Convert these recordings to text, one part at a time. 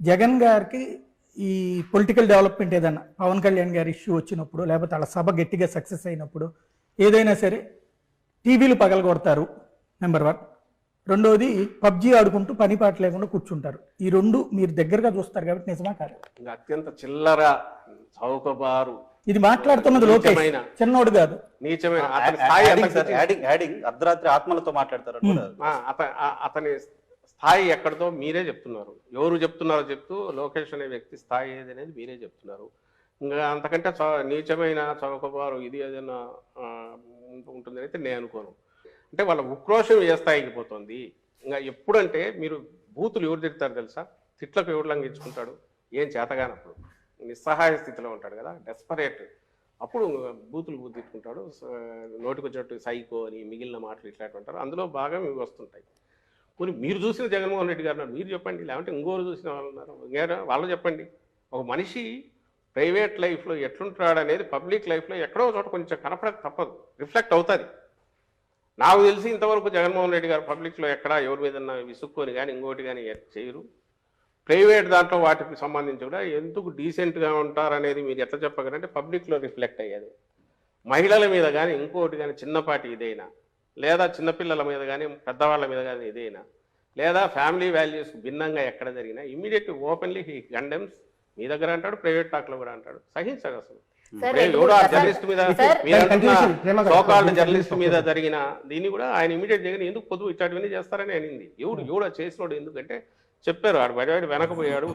జగన్ గారికి ఈ political development ఏదన్నా పవన్ కళ్యాణ్ గారి ఇష్యూ వచ్చినప్పుడు లేకపోతే వాళ్ళ సభ గట్టిగా సక్సెస్ అయినప్పుడు ఏదైనా సరే టీవీలు పగలగొడతారు నెంబర్ వన్. రెండోది పబ్జీ ఆడుకుంటూ పని పాట లేకుండా కూర్చుంటారు. ఈ రెండు మీరు దగ్గరగా చూస్తారు కాబట్టి నిజమా కాదు? ఇంకా అత్యంత చిల్లర చౌకబారు. ఇది మాట్లాడుతున్నది లోకేష్. చిన్నోడు కాదు. నీచమైన. అర్ధరాత్రి ఆత్మలతో మాట్లాడతారు అతని స్థాయి ఎక్కడిదో మీరే చెప్తున్నారు. ఎవరు చెప్తున్నారో చెప్తూ లోకేష్ అనే వ్యక్తి స్థాయి ఏది అనేది మీరే చెప్తున్నారు. ఇంకా అంతకంటే చౌ- నీచమైన చౌకబారు ఇది ఏదైనా ఉంటుందని అయితే నేను అనుకోను. అంటే వాళ్ళ ఉక్రోషం ఏ స్థాయికి పోతుంది? ఇంకా ఎప్పుడంటే మీరు బూతులు ఎవరు తిడతారు తెలుసా? తిట్లకు ఎవరు లంఘించుకుంటాడు? ఏం చేతగానప్పుడు. నిస్సహాయ స్థితిలో ఉంటాడు కదా డెస్పరేట్. అప్పుడు బూతులు బూతు తిట్టుకుంటాడు. నోటికి వచ్చినట్టు సైకో అని మిగిలిన మాటలు ఇట్లాంటి ఉంటారు అందులో బాగా ఇవి వస్తుంటాయి. పోనీ మీరు చూసిన జగన్మోహన్ రెడ్డి గారు మీరు చెప్పండి. లేకుంటే ఇంకోరు చూసిన వాళ్ళు ఉన్నారు. ఇంకేరా? వాళ్ళు చెప్పండి. ఒక మనిషి ప్రైవేట్ లైఫ్లో ఎట్లుంటాడు అనేది పబ్లిక్ లైఫ్లో ఎక్కడో చోట కొంచెం కనపడక తప్పదు. రిఫ్లెక్ట్ అవుతుంది. నాకు తెలిసి ఇంతవరకు జగన్మోహన్ రెడ్డి గారు పబ్లిక్లో ఎక్కడ ఎవరి మీద విసుక్కొని కానీ ఇంకోటి కానీ చేయరు. ప్రైవేట్ దాంట్లో వాటికి సంబంధించి కూడా ఎందుకు డీసెంట్గా ఉంటారనేది మీరు ఎట్లా చెప్పగలంటే పబ్లిక్లో రిఫ్లెక్ట్ అయ్యేది. మహిళల మీద కానీ ఇంకోటి కానీ చిన్నపాటి ఇదైనా లేదా చిన్నపిల్లల మీద కానీ పెద్దవాళ్ళ మీద కానీ ఇదైనా లేదా ఫ్యామిలీ వాల్యూస్ భిన్నంగా ఎక్కడ జరిగినా ఇమీడియట్ ఓపెన్లీ హీ కండెమ్స్ మీ దగ్గర అంటాడు ప్రైవేట్ టాక్లో కూడా అంటాడు. సహించాడు అసలు. జర్నలిస్ట్ మీద సోకాల్డ్ జర్నలిస్ట్ మీద. జరిగిన దీన్ని కూడా ఆయన ఇమీడియట్ జగన్ ఎందుకు పొద్దు ఇట్లాంటివన్నీ చేస్తారని అనింది. ఎవడు ఎవడో చేసినోడు ఎందుకంటే చెప్పారు ఆడు బయట వెనకపోయాడు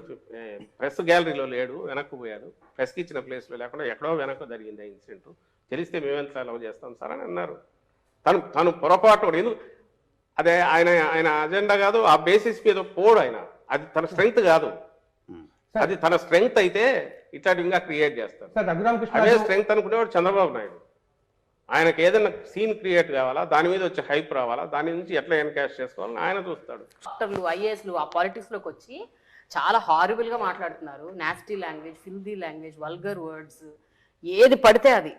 ప్రెస్ గ్యాలరీలో లేడు వెనక్కు పోయాడు. ప్రెస్కి ఇచ్చిన ప్లేస్లో లేకుండా ఎక్కడో వెనక జరిగింది ఆ ఇన్సిడెంట్ తెలిస్తే మేమెంత అలవ్ చేస్తాం సార్ అని అన్నారు. తను తను పొరపాటు ఎందుకు అదే ఆయన ఆయన అజెండా కాదు ఆ బేసిస్ మీద పోడు ఆయన. అది తన స్ట్రెంగ్త్ కాదు. అది తన స్ట్రెంగ్త్ అయితే ఇట్లాంటివి ఇంకా క్రియేట్ చేస్తారు అదే స్ట్రెంగ్త్ అనుకునేవాడు చంద్రబాబు నాయుడు. ఆయనకి ఏదైనా సీన్ క్రియేట్ కావాలా దాని మీద వచ్చే హైప్ రావాలా దాని నుంచి ఎట్లా ఎన్కాష్ చేసుకోవాలని ఆయన చూస్తాడు. డాక్టర్లు ఐఏఎస్లు ఆ పాలిటిక్స్లోకి వచ్చి చాలా హారిబుల్గా మాట్లాడుతున్నారు. Nasty language filthy language vulgar words ఏది పడితే అది.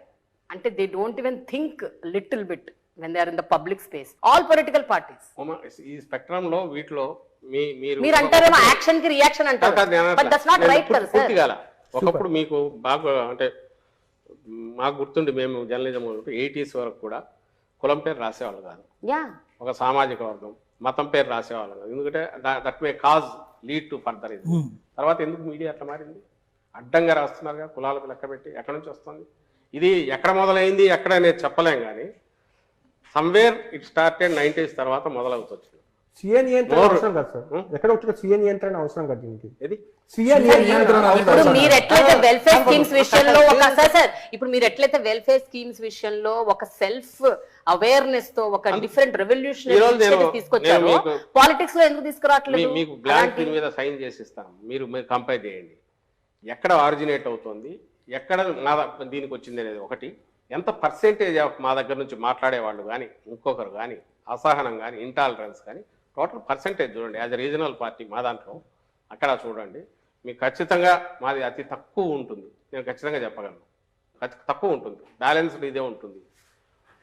అంటే they don't even think little bit when they are in the public space all political parties ఈ స్పెక్ట్రమ్లో వీటిలో మీ మీరు మీరు అంటారేమో యాక్షన్కి రియాక్షన్ అంటారు బట్. దట్స్ నాట్ రైట్ కదా సార్. ఒకప్పుడు మీకు బాగా అంటే మాకు గుర్తుండి మేము జర్నలిజం ఎయిటీస్ వరకు కూడా కులం పేరు రాసేవాళ్ళు కాదు. ఒక సామాజిక వర్గం మతం పేరు రాసేవాళ్ళు కాదు. ఎందుకంటే that may cause lead to further ఇది. తర్వాత ఎందుకు మీడియా అట్లా మారింది? అడ్డంగా రాస్తున్నారుగా కులాలకు లెక్క పెట్టి ఎక్కడి నుంచి వస్తుంది? ఇది ఎక్కడ మొదలైంది ఎక్కడ అనేది చెప్పలేం కానీ సమ్వేర్ ఇట్ స్టార్టెడ్ నైంటీస్ తర్వాత మొదలవుతుంది. సీఏ నియంత్రణ More. అవసరం కాదు సార్. ఎక్కడ నియంత్రణ అవసరం కాదు దీనికి. నియంత్రణ ఇప్పుడు మీరు ఎట్లయితే వెల్ఫేర్ స్కీమ్స్ విషయంలో ఒక సార్ సార్ ఇప్పుడు మీరు ఎట్లయితే వెల్ఫేర్ స్కీమ్స్ విషయంలో ఒక సెల్ఫ్ అవేర్నెస్తో ఒక డిఫరెంట్ రెవల్యూషన్ తీసుకొచ్చారు పాలిటిక్స్లో ఎందుకు తీసుకురావట్లేదు? మీకు బ్లాంక్ దీని మీద సైన్ చేసి ఇస్తాం మీరు మీరు కంపేర్ చేయండి. ఎక్కడ ఆరిజినేట్ అవుతుంది? ఎక్కడ ద- దీనికి వచ్చింది అనేది ఒకటి. ఎంత పర్సెంటేజ్ ఆఫ్ మా దగ్గర నుంచి మాట్లాడే వాళ్ళు కానీ ఇంకొకరు కానీ అసహనం కానీ ఇంటాలరెన్స్ కానీ టోటల్ పర్సెంటేజ్ చూడండి. యాజ్ రీజనల్ పార్టీ మా దాంట్లో అక్కడ చూడండి. మీకు ఖచ్చితంగా మాది అతి తక్కువ ఉంటుంది. నేను ఖచ్చితంగా చెప్పగలను. తక్కువ ఉంటుంది. బ్యాలెన్స్డ్ ఇదే ఉంటుంది.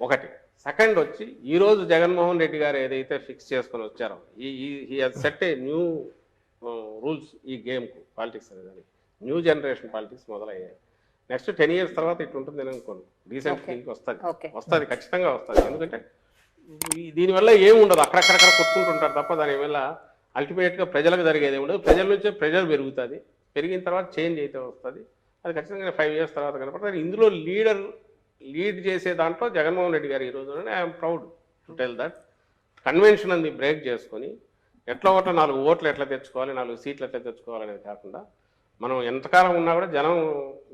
ఒకటి. సెకండ్ వచ్చి ఈరోజు జగన్మోహన్ రెడ్డి గారు ఏదైతే ఫిక్స్ చేసుకొని వచ్చారో ఈ ఈ సెట్ ఏ న్యూ రూల్స్ ఈ గేమ్కు పాలిటిక్స్ అనేది. న్యూ జనరేషన్ పాలిటిక్స్ మొదలయ్యాయి. నెక్స్ట్ టెన్ ఇయర్స్ తర్వాత ఇటు ఉంటుంది నేను అనుకోను. రీసెంట్. దీనికి వస్తుంది. వస్తుంది ఖచ్చితంగా వస్తుంది. ఎందుకంటే దీనివల్ల ఏమి ఉండదు. అక్కడక్కడక్కడ కొట్టుకుంటుంటారు తప్ప దానివల్ల అల్టిమేట్గా ప్రజలకు జరిగేది ఉండదు. ప్రజల నుంచే ప్రెజర్ పెరుగుతుంది. పెరిగిన తర్వాత చేంజ్ అయితే వస్తుంది. అది ఖచ్చితంగా ఫైవ్ ఇయర్స్ తర్వాత కనపడుతుంది ఇందులో లీడర్ లీడ్ చేసే దాంట్లో జగన్మోహన్ రెడ్డి గారు ఈ రోజు I'm proud to tell that convention అంది బ్రేక్ చేసుకొని ఎట్లా ఒకటి నాలుగు ఓట్లు ఎట్లా తెచ్చుకోవాలి నాలుగు సీట్లు ఎట్లా తెచ్చుకోవాలి అనేది కాకుండా మనం ఎంతకాలం ఉన్నా కూడా జనం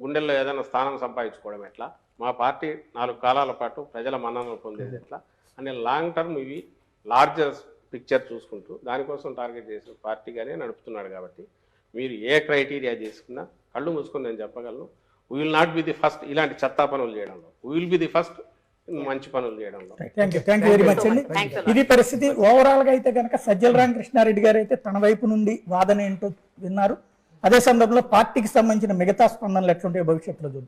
గుండెల్లో ఏదైనా స్థానం సంపాదించుకోవడం ఎట్లా? మా పార్టీ నాలుగు కాలాల పాటు ప్రజల మన్ననలు పొందేది ఎట్లా? అనే లాంగ్ టర్మ్ ఇవి లార్జర్ పిక్చర్ చూసుకుంటూ దానికోసం టార్గెట్ చేసిన పార్టీగానే నడుపుతున్నాడు కాబట్టి మీరు ఏ క్రైటీరియా చేసుకున్నా కళ్ళు మూసుకొని నేను చెప్పగలను. We will not be the first ఇలాంటి చెత్తా పనులు చేయడంలో. We will be the first మంచి పనులు చేయడంలో. Thank you thank you very much అండి. Thanks a lot. ఇది పరిస్థితి ఓవరాల్గా అయితే కనుక సజ్జల రామకృష్ణారెడ్డి గారు అయితే తన వైపు నుండి వాదన ఏంటో విన్నారు. అదే సందర్భంలో పార్టీకి సంబంధించిన మిగతా స్పందనలు ఎట్లుంటాయో భవిష్యత్తులో చూద్దాం.